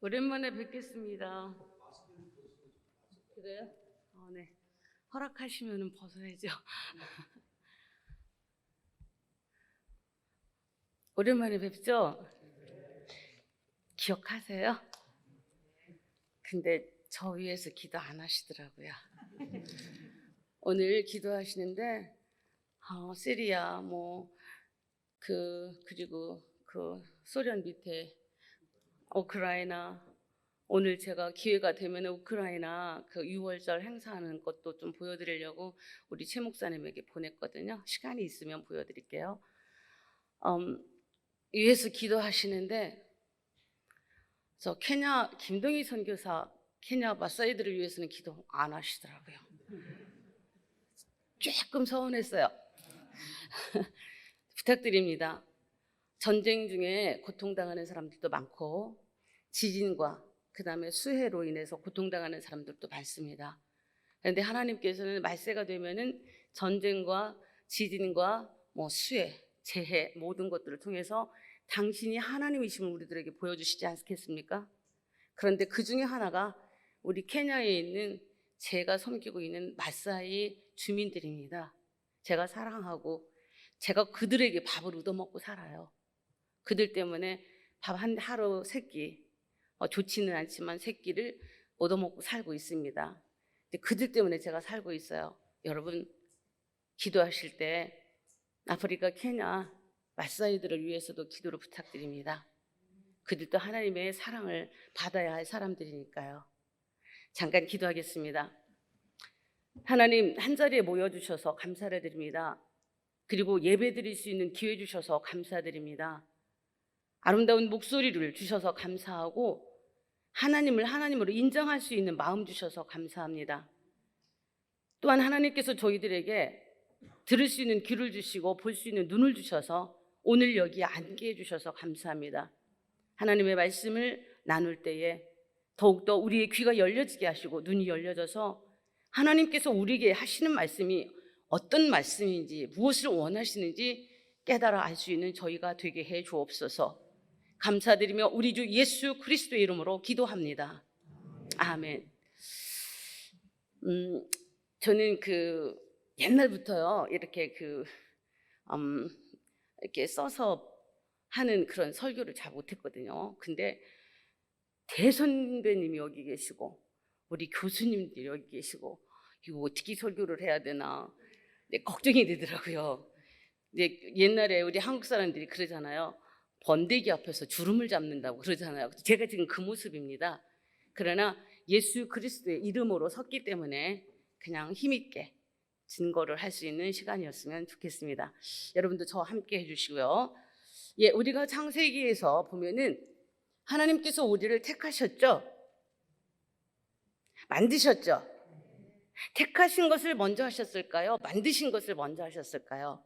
오랜만에 뵙겠습니다. 그래요? 어, 네. 허락하시면 벗어야죠. 오랜만에 뵙죠? 기억하세요? 근데 저 위해서 기도 안 하시더라고요. 오늘 기도하시는데 어, 시리아 뭐 그 그리고 그 소련 밑에 우크라이나 오늘 제가 기회가 되면 우크라이나 그 6월절 행사하는 것도 좀 보여드리려고 우리 최 목사님에게 보냈거든요. 시간이 있으면 보여드릴게요. 음, 위에서 기도하시는데 저 케냐 김동희 선교사 케냐 마사이들을 위해서는 기도 안 하시더라고요. 조금 서운했어요. 부탁드립니다. 전쟁 중에 고통당하는 사람들도 많고 지진과 그 다음에 수해로 인해서 고통당하는 사람들도 많습니다. 그런데 하나님께서는 말세가 되면은 전쟁과 지진과 뭐 수해, 재해 모든 것들을 통해서 당신이 하나님이심을 우리들에게 보여주시지 않겠습니까? 그런데 그 중에 하나가 우리 케냐에 있는 제가 섬기고 있는 마사이 주민들입니다. 제가 사랑하고 제가 그들에게 밥을 얻어먹고 살아요. 그들 때문에 밥 한 하루 세 끼, 어, 좋지는 않지만 세 끼를 얻어먹고 살고 있습니다. 그들 때문에 제가 살고 있어요. 여러분 기도하실 때 아프리카 케냐 마사이들을 위해서도 기도를 부탁드립니다. 그들도 하나님의 사랑을 받아야 할 사람들이니까요. 잠깐 기도하겠습니다. 하나님 한 자리에 모여 주셔서 감사를 드립니다. 그리고 예배 드릴 수 있는 기회 주셔서 감사드립니다. 아름다운 목소리를 주셔서 감사하고 하나님을 하나님으로 인정할 수 있는 마음 주셔서 감사합니다. 또한 하나님께서 저희들에게 들을 수 있는 귀를 주시고 볼 수 있는 눈을 주셔서 오늘 여기 앉게 해주셔서 감사합니다. 하나님의 말씀을 나눌 때에 더욱더 우리의 귀가 열려지게 하시고 눈이 열려져서 하나님께서 우리에게 하시는 말씀이 어떤 말씀인지 무엇을 원하시는지 깨달아 알 수 있는 저희가 되게 해 주옵소서. 감사드리며 우리 주 예수 그리스도의 이름으로 기도합니다. 아멘. 음, 저는 그 옛날부터요 이렇게 그 음, 이렇게 써서 하는 그런 설교를 잘 못했거든요. 근데 대선배님이 여기 계시고 우리 교수님들이 여기 계시고 이거 어떻게 설교를 해야 되나 네, 걱정이 되더라고요. 근데 옛날에 우리 한국 사람들이 그러잖아요. 번데기 앞에서 주름을 잡는다고 그러잖아요. 제가 지금 그 모습입니다. 그러나 예수 그리스도의 이름으로 섰기 때문에 그냥 힘있게 증거를 할 수 있는 시간이었으면 좋겠습니다. 여러분도 저와 함께 해주시고요. 예, 우리가 창세기에서 보면은 하나님께서 우리를 택하셨죠? 만드셨죠? 택하신 것을 먼저 하셨을까요? 만드신 것을 먼저 하셨을까요?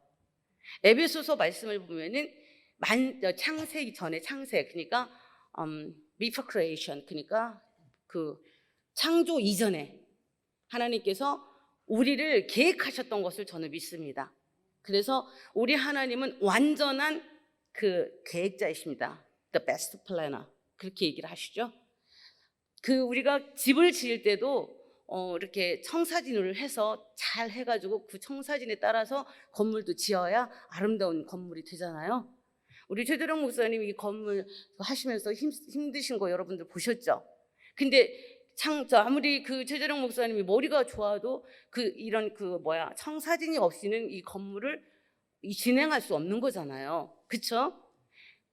에베소서 말씀을 보면은 만, 어, 창세기 전에 창세 그러니까 um, before creation 그러니까 그 창조 이전에 하나님께서 우리를 계획하셨던 것을 저는 믿습니다. 그래서 우리 하나님은 완전한 그 계획자이십니다. The best planner. 그렇게 얘기를 하시죠. 그 우리가 집을 지을 때도 어, 이렇게 청사진을 해서 잘 해가지고 그 청사진에 따라서 건물도 지어야 아름다운 건물이 되잖아요. 우리 최대령 목사님 이 건물 하시면서 힘, 힘드신 거 여러분들 보셨죠? 근데 창, 저 아무리 그 최재령 목사님이 머리가 좋아도 그 이런 그 뭐야 청사진이 없이는 이 건물을 이 진행할 수 없는 거잖아요. 그쵸?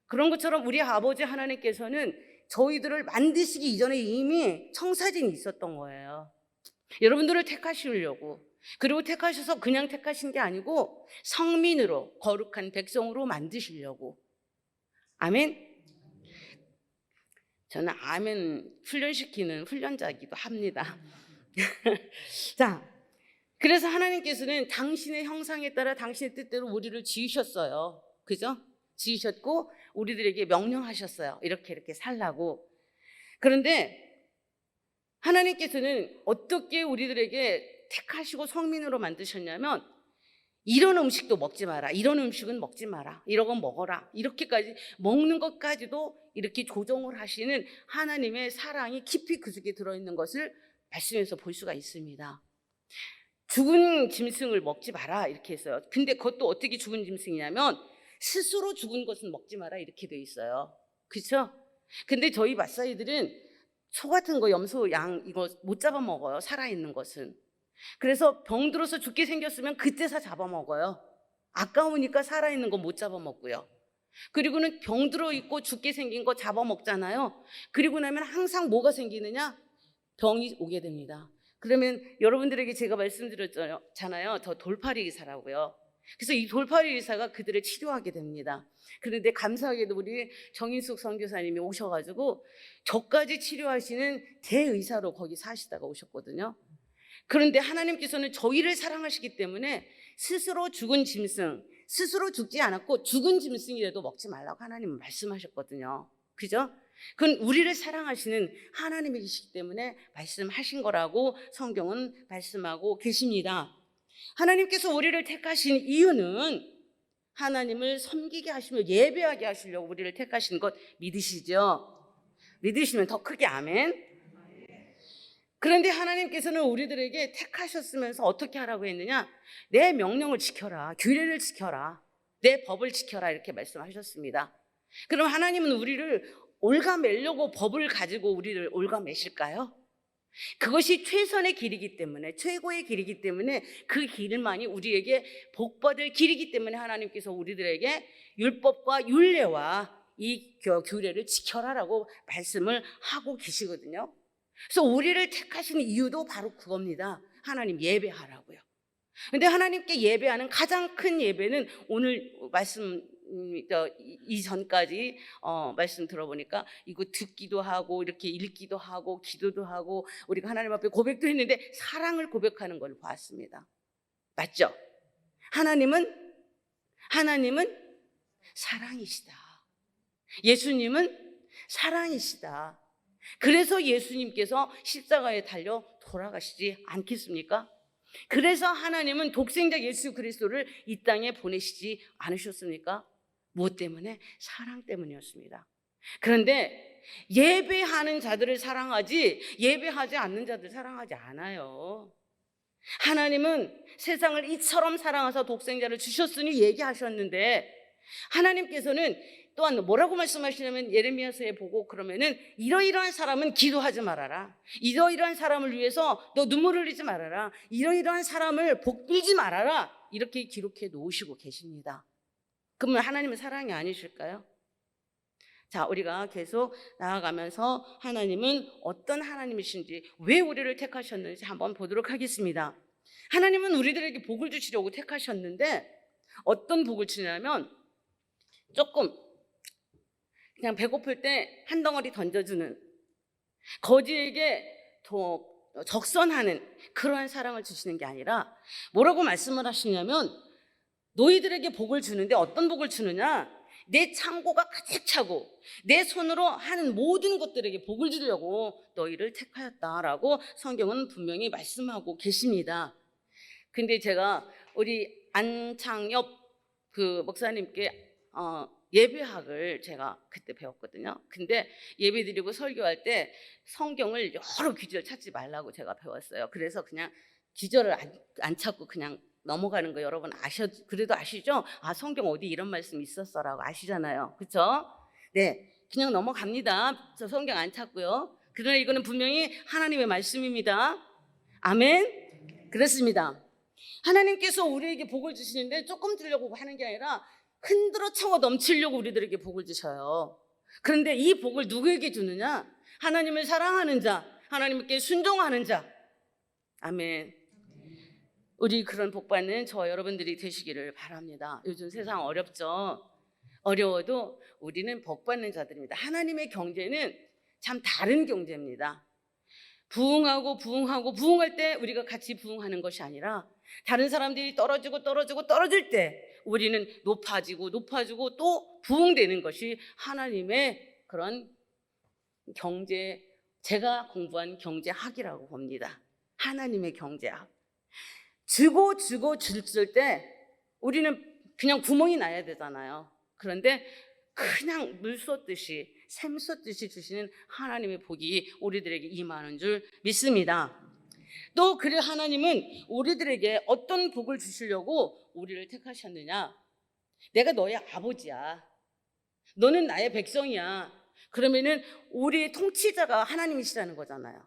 그런 것처럼 우리 아버지 하나님께서는 저희들을 만드시기 이전에 이미 청사진이 있었던 거예요. 여러분들을 택하시려고. 그리고 택하셔서 그냥 택하신 게 아니고 성민으로 거룩한 백성으로 만드시려고. 아멘. 저는 아멘 훈련시키는 훈련자이기도 합니다. 자, 그래서 하나님께서는 당신의 형상에 따라 당신의 뜻대로 우리를 지으셨어요. 그죠? 지으셨고 우리들에게 명령하셨어요. 이렇게 이렇게 살라고. 그런데 하나님께서는 어떻게 우리들에게 택하시고 성민으로 만드셨냐면 이런 음식도 먹지 마라. 이런 음식은 먹지 마라. 이런 건 먹어라. 이렇게까지 먹는 것까지도 이렇게 조정을 하시는 하나님의 사랑이 깊이 그 속에 들어있는 것을 말씀에서 볼 수가 있습니다. 죽은 짐승을 먹지 마라 이렇게 했어요. 근데 그것도 어떻게 죽은 짐승이냐면 스스로 죽은 것은 먹지 마라 이렇게 돼 있어요. 그렇죠? 근데 저희 마사이들은 소 같은 거 염소 양 이거 못 잡아 먹어요. 살아 있는 것은. 그래서 병 들어서 죽게 생겼으면 그때서 잡아 먹어요. 아까우니까 살아 있는 거 못 잡아 먹고요. 그리고는 병 들어 있고 죽게 생긴 거 잡아 먹잖아요. 그리고 나면 항상 뭐가 생기느냐? 병이 오게 됩니다. 그러면 여러분들에게 제가 말씀드렸잖아요. 저 돌팔이 의사라고요. 그래서 이 돌팔이 의사가 그들을 치료하게 됩니다. 그런데 감사하게도 우리 정인숙 선교사님이 오셔가지고 저까지 치료하시는 대의사로 거기 사시다가 오셨거든요. 그런데 하나님께서는 저희를 사랑하시기 때문에 스스로 죽은 짐승, 스스로 죽지 않았고 죽은 짐승이라도 먹지 말라고 하나님은 말씀하셨거든요. 그죠? 그건 우리를 사랑하시는 하나님이시기 때문에 말씀하신 거라고 성경은 말씀하고 계십니다. 하나님께서 우리를 택하신 이유는 하나님을 섬기게 하시며 예배하게 하시려고 우리를 택하신 것 믿으시죠? 믿으시면 더 크게 아멘. 그런데 하나님께서는 우리들에게 택하셨으면서 어떻게 하라고 했느냐? 내 명령을 지켜라. 규례를 지켜라. 내 법을 지켜라. 이렇게 말씀하셨습니다. 그럼 하나님은 우리를 올가매려고 법을 가지고 우리를 올가매실까요? 그것이 최선의 길이기 때문에 최고의 길이기 때문에 그 길만이 우리에게 복받을 길이기 때문에 하나님께서 우리들에게 율법과 율례와 이 교- 규례를 지켜라라고 말씀을 하고 계시거든요. 그래서 우리를 택하신 이유도 바로 그겁니다. 하나님 예배하라고요. 근데 하나님께 예배하는 가장 큰 예배는 오늘 말씀 음, 이전까지 어, 말씀 들어보니까 이거 듣기도 하고 이렇게 읽기도 하고 기도도 하고 우리가 하나님 앞에 고백도 했는데 사랑을 고백하는 걸 봤습니다. 맞죠? 하나님은 하나님은 사랑이시다. 예수님은 사랑이시다. 그래서 예수님께서 십자가에 달려 돌아가시지 않겠습니까? 그래서 하나님은 독생자 예수 그리스도를 이 땅에 보내시지 않으셨습니까? 무엇 때문에? 사랑 때문이었습니다. 그런데 예배하는 자들을 사랑하지 예배하지 않는 자들 사랑하지 않아요. 하나님은 세상을 이처럼 사랑하사 독생자를 주셨으니 얘기하셨는데 하나님께서는 또한 뭐라고 말씀하시냐면 예레미야서에 보고 그러면은 이러이러한 사람은 기도하지 말아라. 이러이러한 사람을 위해서 너 눈물 흘리지 말아라. 이러이러한 사람을 복 빌지 말아라. 이렇게 기록해 놓으시고 계십니다. 그러면 하나님은 사랑이 아니실까요? 자, 우리가 계속 나아가면서 하나님은 어떤 하나님이신지, 왜 우리를 택하셨는지 한번 보도록 하겠습니다. 하나님은 우리들에게 복을 주시려고 택하셨는데, 어떤 복을 주냐면, 조금, 그냥 배고플 때 한 덩어리 던져주는, 거지에게 더 적선하는 그러한 사랑을 주시는 게 아니라, 뭐라고 말씀을 하시냐면, 너희들에게 복을 주는데 어떤 복을 주느냐? 내 창고가 가득 차고 내 손으로 하는 모든 것들에게 복을 주려고 너희를 택하였다라고 성경은 분명히 말씀하고 계십니다. 근데 제가 우리 안창엽 그 목사님께 어, 예배학을 제가 그때 배웠거든요. 근데 예배 드리고 설교할 때 성경을 여러 귀절 찾지 말라고 제가 배웠어요. 그래서 그냥 귀절을 안, 안 찾고 그냥 넘어가는 거 여러분 아셔 그래도 아시죠? 아 성경 어디 이런 말씀 있었어라고 아시잖아요. 그렇죠? 네. 그냥 넘어갑니다. 저 성경 안 찾고요. 그러나 이거는 분명히 하나님의 말씀입니다. 아멘. 그렇습니다. 하나님께서 우리에게 복을 주시는데 조금 주려고 하는 게 아니라 흔들어 차고 넘치려고 우리들에게 복을 주셔요. 그런데 이 복을 누구에게 주느냐? 하나님을 사랑하는 자, 하나님께 순종하는 자. 아멘. 우리 그런 복 받는 저 여러분들이 되시기를 바랍니다. 요즘 세상 어렵죠? 어려워도 우리는 복 받는 자들입니다. 하나님의 경제는 참 다른 경제입니다. 부흥하고 부흥하고 부흥할 때 우리가 같이 부흥하는 것이 아니라 다른 사람들이 떨어지고 떨어지고 떨어질 때 우리는 높아지고 높아지고 또 부흥되는 것이 하나님의 그런 경제 제가 공부한 경제학이라고 봅니다. 하나님의 경제학. 주고 주고 줄 때 우리는 그냥 구멍이 나야 되잖아요. 그런데 그냥 물 쏟듯이 샘 쏟듯이 주시는 하나님의 복이 우리들에게 임하는 줄 믿습니다. 또 그래 하나님은 우리들에게 어떤 복을 주시려고 우리를 택하셨느냐? 내가 너의 아버지야. 너는 나의 백성이야. 그러면은 우리의 통치자가 하나님이시라는 거잖아요.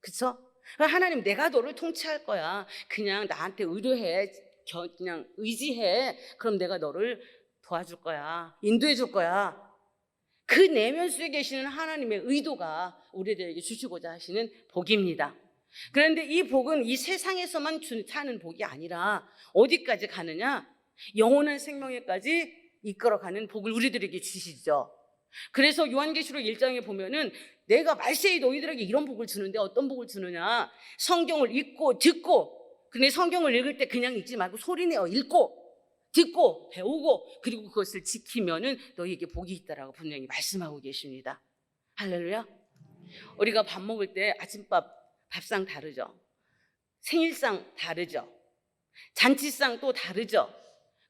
그쵸? 하나님 내가 너를 통치할 거야. 그냥 나한테 의뢰해. 겨- 그냥 의지해. 그럼 내가 너를 도와줄 거야. 인도해 줄 거야. 그 내면 속에 계시는 하나님의 의도가 우리들에게 주시고자 하시는 복입니다. 그런데 이 복은 이 세상에서만 주- 사는 복이 아니라 어디까지 가느냐? 영원한 생명에까지 이끌어가는 복을 우리들에게 주시죠. 그래서 요한계시록 1장에 보면은 내가 말세에 너희들에게 이런 복을 주는데 어떤 복을 주느냐? 성경을 읽고 듣고 근데 성경을 읽을 때 그냥 읽지 말고 소리내어 읽고 듣고 배우고 그리고 그것을 지키면은 너희에게 복이 있다라고 분명히 말씀하고 계십니다. 할렐루야. 우리가 밥 먹을 때 아침밥 밥상 다르죠. 생일상 다르죠. 잔치상 또 다르죠.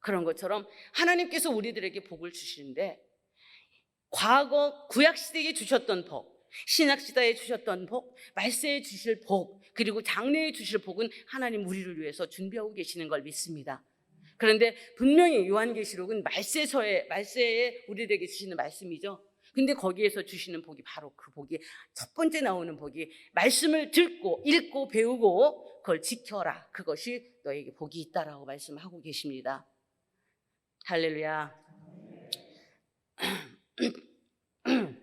그런 것처럼 하나님께서 우리들에게 복을 주시는데 과거 구약 시대에 주셨던 복, 신약 시대에 주셨던 복, 말세에 주실 복, 그리고 장래에 주실 복은 하나님 우리를 위해서 준비하고 계시는 걸 믿습니다. 그런데 분명히 요한계시록은 말세서에 말세에 우리들에게 주시는 말씀이죠. 근데 거기에서 주시는 복이 바로 그 복이 첫 번째 나오는 복이 말씀을 듣고 읽고 배우고 그걸 지켜라. 그것이 너에게 복이 있다라고 말씀하고 계십니다. 할렐루야.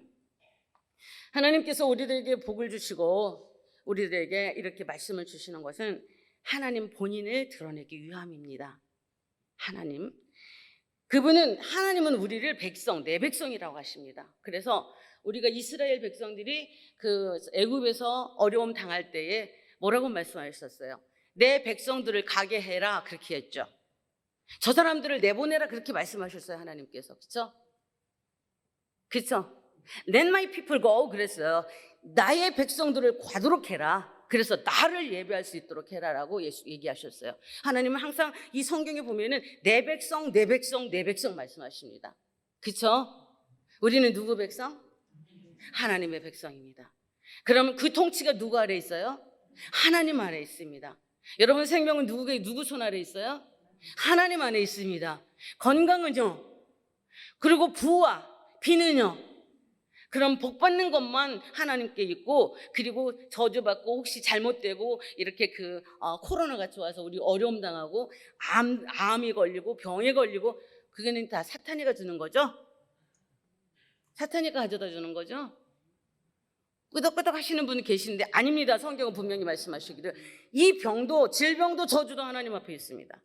하나님께서 우리들에게 복을 주시고 우리들에게 이렇게 말씀을 주시는 것은 하나님 본인을 드러내기 위함입니다. 하나님. 그분은 하나님은 우리를 백성, 내 백성이라고 하십니다. 그래서 우리가 이스라엘 백성들이 그 애굽에서 어려움 당할 때에 뭐라고 말씀하셨어요? 내 백성들을 가게 해라 그렇게 했죠. 저 사람들을 내보내라 그렇게 말씀하셨어요 하나님께서 그렇죠? 그렇죠? Let my people go 그랬어요. 나의 백성들을 가도록 해라. 그래서 나를 예배할 수 있도록 해라라고 예수 얘기하셨어요. 하나님은 항상 이 성경에 보면은 내 백성, 내 백성, 내 백성 말씀하십니다. 그렇죠? 우리는 누구 백성? 하나님의 백성입니다. 그러면 그 통치가 누구 아래 있어요? 하나님 아래 있습니다. 여러분 생명은 누구의 누구 손 아래 있어요? 하나님 안에 있습니다. 건강은요. 그리고 부와 비는요. 그럼 복 받는 것만 하나님께 있고 그리고 저주받고 혹시 잘못되고 이렇게 그 어, 코로나 같이 와서 우리 어려움 당하고 암 암이 걸리고 병에 걸리고 그게는 다 사탄이가 주는 거죠? 사탄이가 가져다 주는 거죠? 끄덕끄덕 하시는 분이 계시는데 아닙니다. 성경은 분명히 말씀하시기를 이 병도 질병도 저주도 하나님 앞에 있습니다.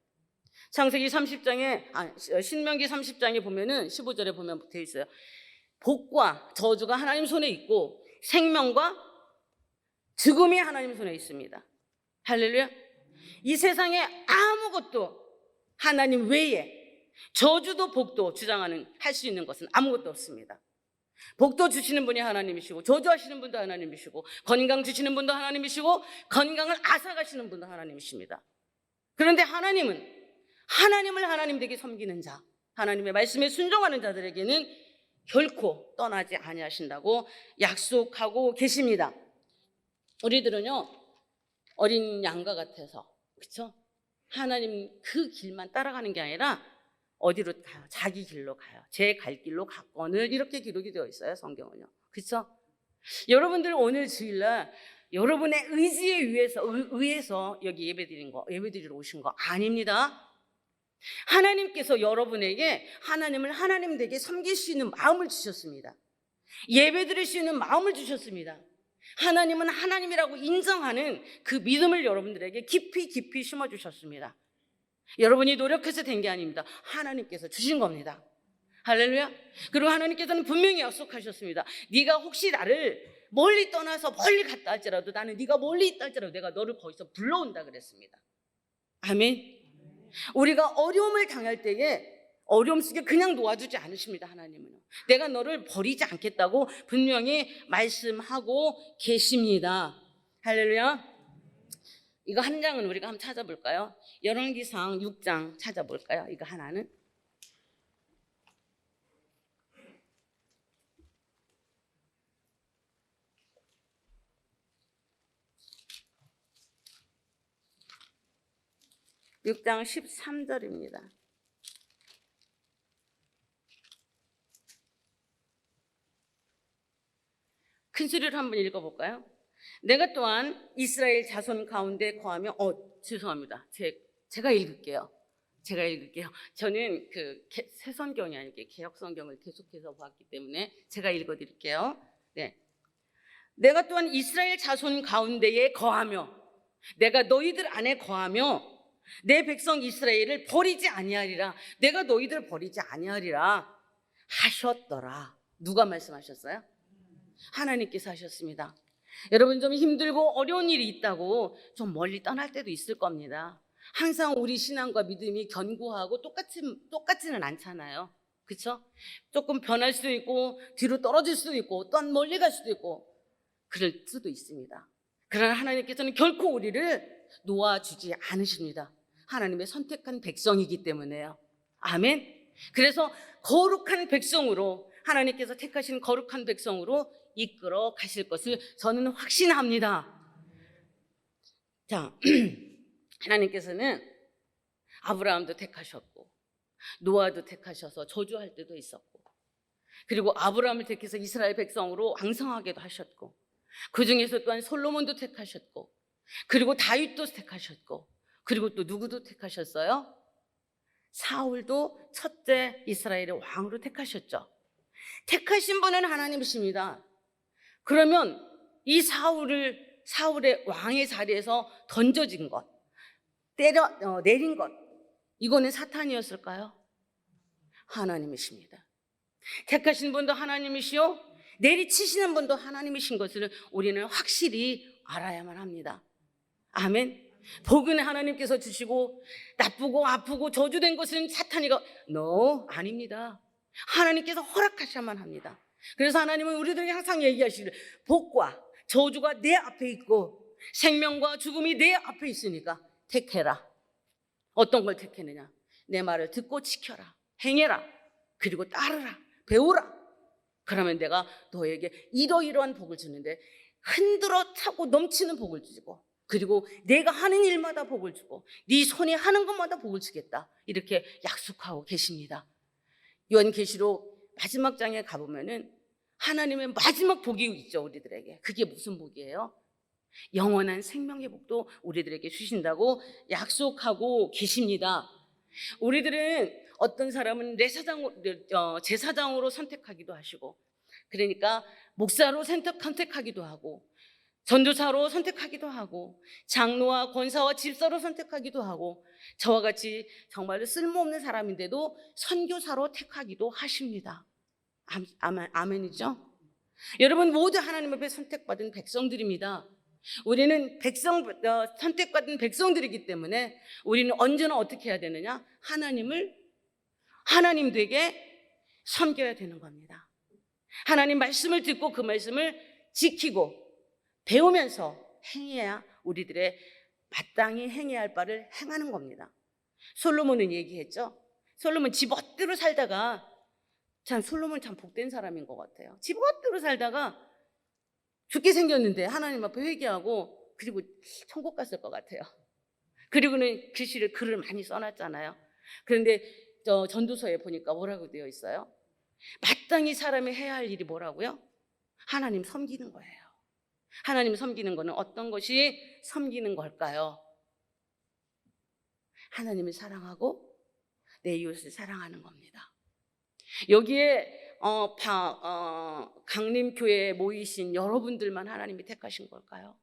창세기 30장에 아, 신명기 30장에 보면은 15절에 보면 되어 있어요. 복과 저주가 하나님 손에 있고 생명과 죽음이 하나님 손에 있습니다. 할렐루야. 이 세상에 아무것도 하나님 외에 저주도 복도 주장하는 할 수 있는 것은 아무것도 없습니다. 복도 주시는 분이 하나님이시고 저주하시는 분도 하나님이시고 건강 주시는 분도 하나님이시고 건강을 앗아가시는 분도 하나님이십니다. 그런데 하나님은 하나님을 하나님 되게 섬기는 자, 하나님의 말씀에 순종하는 자들에게는 결코 떠나지 아니하신다고 약속하고 계십니다. 우리들은요 어린 양과 같아서 그렇죠? 하나님 그 길만 따라가는 게 아니라 어디로 가요? 자기 길로 가요. 제 갈 길로 갔거늘 이렇게 기록이 되어 있어요 성경은요. 그렇죠? 여러분들 오늘 주일날 여러분의 의지에 의해서 의, 의해서 여기 예배드린 거 예배드리러 오신 거 아닙니다. 하나님께서 여러분에게 하나님을 하나님 되게 섬길 수 있는 마음을 주셨습니다. 예배 드릴 수 있는 마음을 주셨습니다. 하나님은 하나님이라고 인정하는 그 믿음을 여러분들에게 깊이 깊이 심어 주셨습니다. 여러분이 노력해서 된 게 아닙니다. 하나님께서 주신 겁니다. 할렐루야. 그리고 하나님께서는 분명히 약속하셨습니다. 네가 혹시 나를 멀리 떠나서 멀리 갔다 할지라도 나는 네가 멀리 있다 할지라도 내가 너를 거기서 불러온다 그랬습니다. 아멘. 우리가 어려움을 당할 때에 어려움 속에 그냥 놓아주지 않으십니다. 하나님은 내가 너를 버리지 않겠다고 분명히 말씀하고 계십니다. 할렐루야. 이거 한 장은 우리가 한번 찾아볼까요? 열왕기상 6장 찾아볼까요? 이거 하나는 육장 13절입니다. 큰 소리로 한번 읽어볼까요? 내가 또한 이스라엘 자손 가운데 거하며 어 죄송합니다. 제 제가 읽을게요. 제가 읽을게요. 저는 그 개- 새 성경이 아니고 개혁 성경을 계속해서 보았기 때문에 제가 읽어드릴게요. 네. 내가 또한 이스라엘 자손 가운데에 거하며 내가 너희들 안에 거하며 내 백성 이스라엘을 버리지 아니하리라. 내가 너희들 버리지 아니하리라 하셨더라. 누가 말씀하셨어요? 하나님께서 하셨습니다. 여러분 좀 힘들고 어려운 일이 있다고 좀 멀리 떠날 때도 있을 겁니다. 항상 우리 신앙과 믿음이 견고하고 똑같이 똑같지는 않잖아요. 그렇죠? 조금 변할 수도 있고 뒤로 떨어질 수도 있고 또한 멀리 갈 수도 있고 그럴 수도 있습니다. 그러나 하나님께서는 결코 우리를 놓아주지 않으십니다. 하나님의 선택한 백성이기 때문에요. 아멘. 그래서 거룩한 백성으로 하나님께서 택하신 거룩한 백성으로 이끌어 가실 것을 저는 확신합니다. 자, 하나님께서는 아브라함도 택하셨고 노아도 택하셔서 저주할 때도 있었고 그리고 아브라함을 택해서 이스라엘 백성으로 왕성하게도 하셨고 그 중에서 또한 솔로몬도 택하셨고 그리고 다윗도 택하셨고 그리고 또 누구도 택하셨어요? 사울도 첫째 이스라엘의 왕으로 택하셨죠. 택하신 분은 하나님이십니다. 그러면 이 사울을 사울의 왕의 자리에서 던져진 것, 때려 어, 내린 것, 이거는 사탄이었을까요? 하나님이십니다. 택하신 분도 하나님이시요, 내리치시는 분도 하나님이신 것을 우리는 확실히 알아야만 합니다. 아멘. 복은 하나님께서 주시고 나쁘고 아프고 저주된 것은 사탄이가 no 아닙니다. 하나님께서 허락하셔야만 합니다. 그래서 하나님은 우리들에게 항상 얘기하시기를 복과 저주가 내 앞에 있고 생명과 죽음이 내 앞에 있으니까 택해라. 어떤 걸 택했느냐? 내 말을 듣고 지켜라. 행해라. 그리고 따르라. 배우라. 그러면 내가 너에게 이러이러한 복을 주는데 흔들어 차고 넘치는 복을 주고 그리고 내가 하는 일마다 복을 주고 네 손이 하는 것마다 복을 주겠다. 이렇게 약속하고 계십니다. 요한계시록 마지막 장에 가보면은 하나님의 마지막 복이 있죠 우리들에게 그게 무슨 복이에요? 영원한 생명의 복도 우리들에게 주신다고 약속하고 계십니다. 우리들은 어떤 사람은 내 사장 어, 제사장으로 선택하기도 하시고 그러니까 목사로 선택, 선택하기도 하고 전도사로 선택하기도 하고 장로와 권사와 집사로 선택하기도 하고 저와 같이 정말로 쓸모없는 사람인데도 선교사로 택하기도 하십니다. 아- 아멘, 아멘이죠? 여러분 모두 하나님 앞에 선택받은 백성들입니다. 우리는 백성 어, 선택받은 백성들이기 때문에 우리는 언제나 어떻게 해야 되느냐? 하나님을 하나님 되게 섬겨야 되는 겁니다. 하나님 말씀을 듣고 그 말씀을 지키고 배우면서 행해야 우리들의 마땅히 행해야 할 바를 행하는 겁니다. 솔로몬은 얘기했죠. 솔로몬 집 멋대로 살다가 참 솔로몬 참 복된 사람인 것 같아요. 집 멋대로 살다가 죽게 생겼는데 하나님 앞에 회개하고 그리고 천국 갔을 것 같아요. 그리고는 글씨를 글을 많이 써놨잖아요. 그런데 저 전도서에 보니까 뭐라고 되어 있어요? 마땅히 사람이 해야 할 일이 뭐라고요? 하나님 섬기는 거예요. 하나님 섬기는 거는 어떤 것이 섬기는 걸까요? 하나님을 사랑하고 내 이웃을 사랑하는 겁니다. 여기에 어, 바, 어, 강림교회에 모이신 여러분들만 하나님이 택하신 걸까요?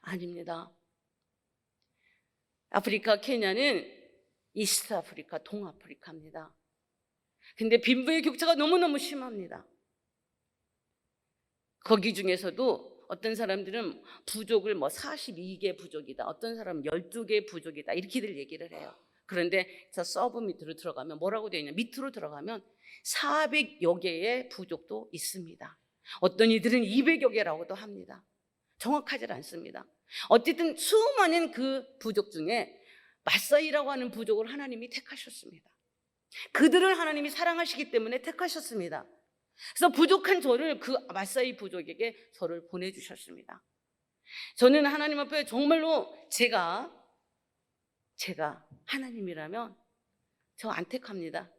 아닙니다. 아프리카 케냐는 이스트 아프리카, 동아프리카입니다. 근데 빈부의 격차가 너무너무 심합니다. 거기 중에서도 어떤 사람들은 부족을 뭐 42개 부족이다. 어떤 사람은 12개 부족이다. 이렇게들 얘기를 해요. 그런데 저 서브 밑으로 들어가면 뭐라고 되어 있냐? 밑으로 들어가면 400여 개의 부족도 있습니다. 어떤 이들은 200여 개라고도 합니다. 정확하지 않습니다. 어쨌든 수많은 그 부족 중에 마사이라고 하는 부족을 하나님이 택하셨습니다. 그들을 하나님이 사랑하시기 때문에 택하셨습니다. 그래서 부족한 저를 그 마사이 부족에게 저를 보내주셨습니다. 저는 하나님 앞에 정말로 제가 제가 하나님이라면 저 안 택합니다.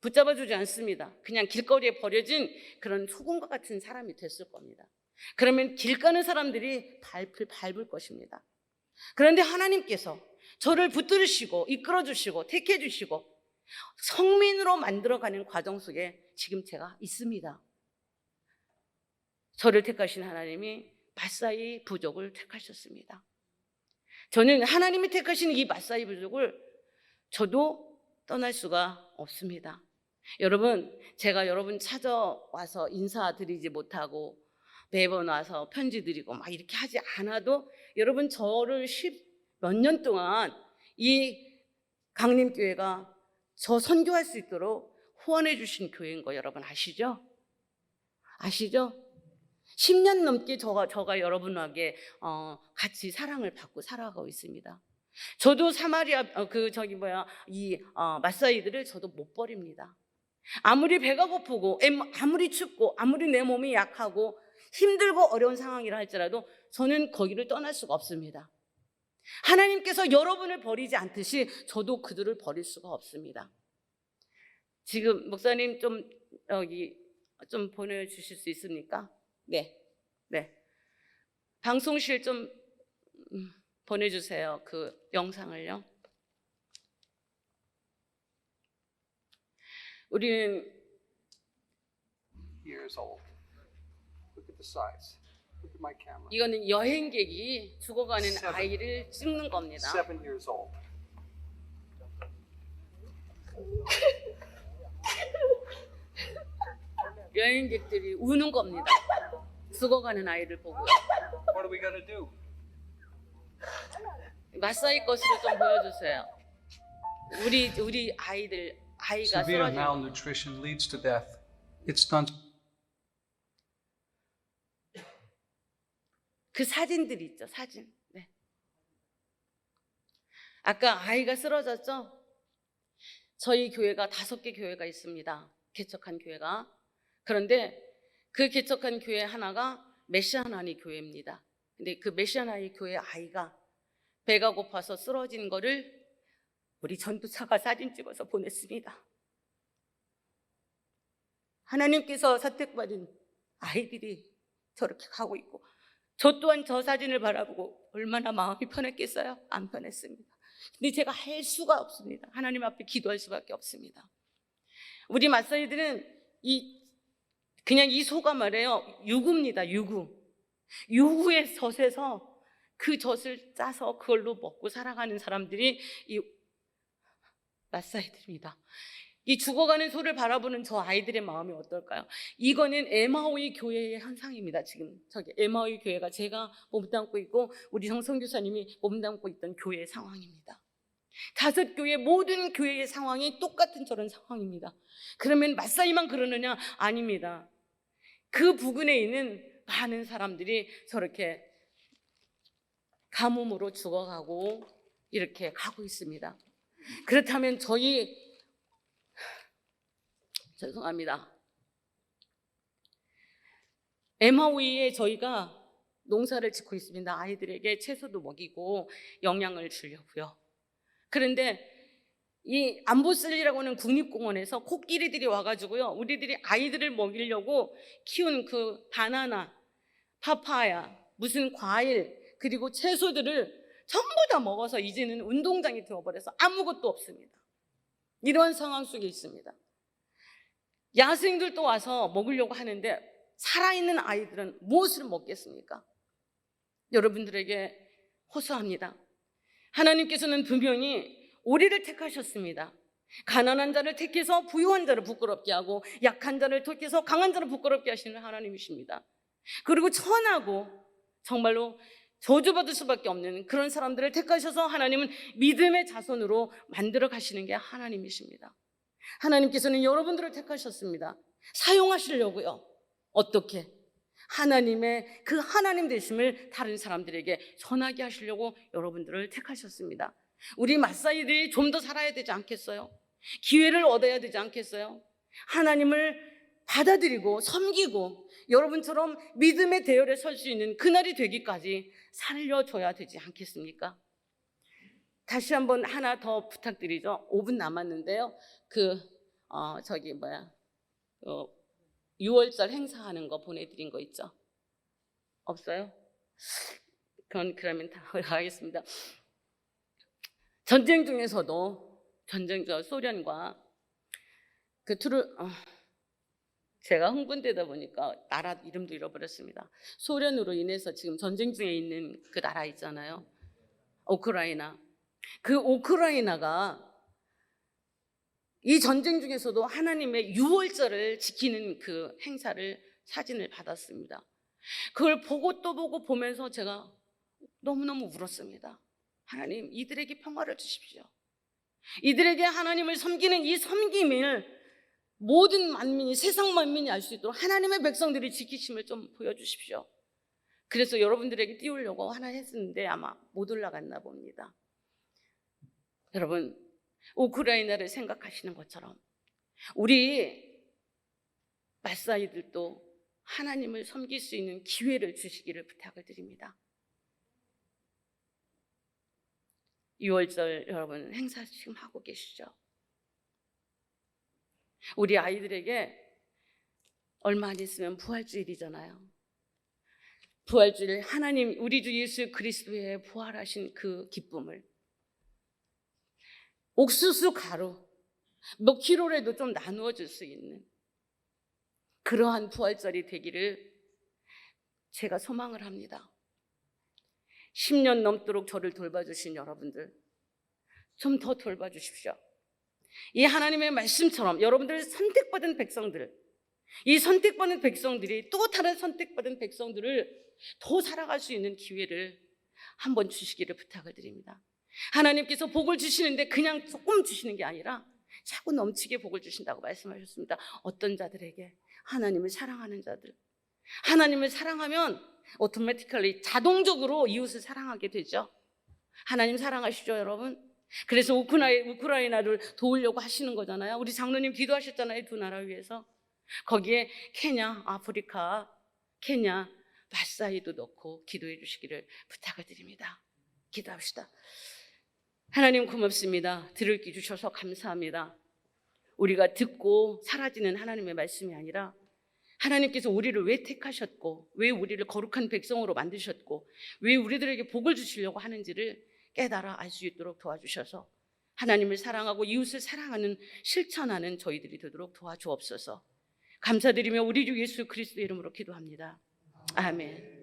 붙잡아 주지 않습니다. 그냥 길거리에 버려진 그런 소금과 같은 사람이 됐을 겁니다. 그러면 길 가는 사람들이 밟을, 밟을 것입니다. 그런데 하나님께서 저를 붙들으시고 이끌어 주시고 택해 주시고 성민으로 만들어가는 과정 속에 지금 제가 있습니다. 저를 택하신 하나님이 마사이 부족을 택하셨습니다. 저는 하나님이 택하신 이 마사이 부족을 저도 떠날 수가 없습니다. 여러분, 제가 여러분 찾아와서 인사드리지 못하고 매번 와서 편지 드리고 막 이렇게 하지 않아도 여러분 저를 십몇 년 동안 이 강림교회가 저 선교할 수 있도록 후원해 주신 교회인 거 여러분 아시죠? 아시죠? 10년 넘게 저가, 저가 여러분에게 어, 같이 사랑을 받고 살아가고 있습니다. 저도 사마리아 어, 그 저기 뭐야 이 어, 마사이들을 저도 못 버립니다. 아무리 배가 고프고 엠- 아무리 춥고 아무리 내 몸이 약하고 힘들고 어려운 상황이라 할지라도 저는 거기를 떠날 수가 없습니다. 하나님께서 여러분을 버리지 않듯이 저도 그들을 버릴 수가 없습니다. 지금 목사님 좀 여기 좀 보내주실 수 있습니까? 네, 네. 방송실 좀 음, 보내주세요. 그 영상을요. 우리는 years old. Look at the size. Look at my camera. 이거는 여행객이 죽어가는 Seven. 아이를 찍는 겁니다. 여행객들이 우는 겁니다. 죽어가는 아이를 보고 What are we gonna do? 마사이 것으로 좀 보여주세요. 우리 우리 아이들 아이가 Severe malnutrition leads to death. It stunts 그 사진들이 있죠. 사진. 네. 아까 아이가 쓰러졌죠. 저희 교회가 다섯 개 교회가 있습니다. 개척한 교회가. 그런데 그 개척한 교회 하나가 메시아나니 교회입니다. 근데 그 메시아나니 교회 아이가 배가 고파서 쓰러진 거를 우리 전도사가 사진 찍어서 보냈습니다. 하나님께서 선택받은 아이들이 저렇게 가고 있고 저 또한 저 사진을 바라보고 얼마나 마음이 편했겠어요? 안 편했습니다. 근데 제가 할 수가 없습니다. 하나님 앞에 기도할 수밖에 없습니다. 우리 마사이들은 이 그냥 이 소가 말해요. 유구입니다. 유구. 유구의 젖에서 그 젖을 짜서 그걸로 먹고 살아가는 사람들이 이 마사이들입니다. 이 죽어가는 소를 바라보는 저 아이들의 마음이 어떨까요? 이거는 에마오의 교회의 현상입니다. 지금 저기 에마오의 교회가 제가 몸담고 있고 우리 성성 교사님이 몸담고 있던 교회의 상황입니다. 다섯 교회 모든 교회의 상황이 똑같은 저런 상황입니다. 그러면 마사이만 그러느냐? 아닙니다. 그 부근에 있는 많은 사람들이 저렇게 가뭄으로 죽어가고 이렇게 가고 있습니다. 그렇다면 저희 죄송합니다. 에마오이에 저희가 농사를 짓고 있습니다. 아이들에게 채소도 먹이고 영양을 주려고요. 그런데 이 안보슬리라고 하는 국립공원에서 코끼리들이 와가지고요. 우리들이 아이들을 먹이려고 키운 그 바나나, 파파야, 무슨 과일, 그리고 채소들을 전부 다 먹어서 이제는 운동장이 되어버려서 아무것도 없습니다. 이런 상황 속에 있습니다. 야생들도 와서 먹으려고 하는데 살아있는 아이들은 무엇을 먹겠습니까? 여러분들에게 호소합니다. 하나님께서는 분명히 우리를 택하셨습니다. 가난한 자를 택해서 부유한 자를 부끄럽게 하고 약한 자를 택해서 강한 자를 부끄럽게 하시는 하나님이십니다. 그리고 천하고 정말로 저주받을 수밖에 없는 그런 사람들을 택하셔서 하나님은 믿음의 자손으로 만들어 가시는 게 하나님이십니다. 하나님께서는 여러분들을 택하셨습니다. 사용하시려고요. 어떻게? 하나님의 그 하나님 되심을 다른 사람들에게 전하게 하시려고 여러분들을 택하셨습니다. 우리 마사이들이 좀 더 살아야 되지 않겠어요? 기회를 얻어야 되지 않겠어요? 하나님을 받아들이고 섬기고 여러분처럼 믿음의 대열에 설 수 있는 그날이 되기까지 살려줘야 되지 않겠습니까? 다시 한번 하나 더 부탁드리죠. 5분 남았는데요. 그, 어, 저기 뭐야, 어, 6월절 행사하는 거 보내드린 거 있죠? 없어요? 그건 그러면 다 하겠습니다. 전쟁 중에서도 전쟁 중 소련과 그 투르 어, 제가 흥분되다 보니까 나라 이름도 잃어버렸습니다. 소련으로 인해서 지금 전쟁 중에 있는 그 나라 있잖아요. 우크라이나. 그 우크라이나가 이 전쟁 중에서도 하나님의 유월절을 지키는 그 행사를 사진을 받았습니다. 그걸 보고 또 보고 보면서 제가 너무너무 울었습니다. 하나님, 이들에게 평화를 주십시오. 이들에게 하나님을 섬기는 이 섬김을 모든 만민이, 세상 만민이 알 수 있도록 하나님의 백성들이 지키심을 좀 보여주십시오. 그래서 여러분들에게 띄우려고 하나 했었는데 아마 못 올라갔나 봅니다. 여러분, 우크라이나를 생각하시는 것처럼 우리 마사이들도 하나님을 섬길 수 있는 기회를 주시기를 부탁을 드립니다. 6월절 여러분 행사 지금 하고 계시죠? 우리 아이들에게 얼마 안 있으면 부활주일이잖아요. 부활주일 하나님 우리 주 예수 그리스도의 부활하신 그 기쁨을 옥수수 가루 몇 킬로라도 좀 나누어 줄 수 있는 그러한 부활절이 되기를 제가 소망을 합니다. 10년 넘도록 저를 돌봐주신 여러분들 좀 더 돌봐주십시오. 이 하나님의 말씀처럼 여러분들 선택받은 백성들 이 선택받은 백성들이 또 다른 선택받은 백성들을 더 살아갈 수 있는 기회를 한번 주시기를 부탁을 드립니다. 하나님께서 복을 주시는데 그냥 조금 주시는 게 아니라 자꾸 넘치게 복을 주신다고 말씀하셨습니다. 어떤 자들에게 하나님을 사랑하는 자들. 하나님을 사랑하면 오토매티컬리 자동적으로 이웃을 사랑하게 되죠. 하나님 사랑하시죠, 여러분? 그래서 우크라이, 우크라이나를 도우려고 하시는 거잖아요. 우리 장로님 기도하셨잖아요, 두 나라 위해서. 거기에 케냐, 아프리카, 케냐, 마사이도 넣고 기도해 주시기를 부탁을 드립니다. 기도합시다. 하나님 고맙습니다. 들을 귀 주셔서 감사합니다. 우리가 듣고 사라지는 하나님의 말씀이 아니라 하나님께서 우리를 왜 택하셨고 왜 우리를 거룩한 백성으로 만드셨고 왜 우리들에게 복을 주시려고 하는지를 깨달아 알 수 있도록 도와주셔서 하나님을 사랑하고 이웃을 사랑하는 실천하는 저희들이 되도록 도와주옵소서. 감사드리며 우리 주 예수 그리스도 이름으로 기도합니다. 아멘.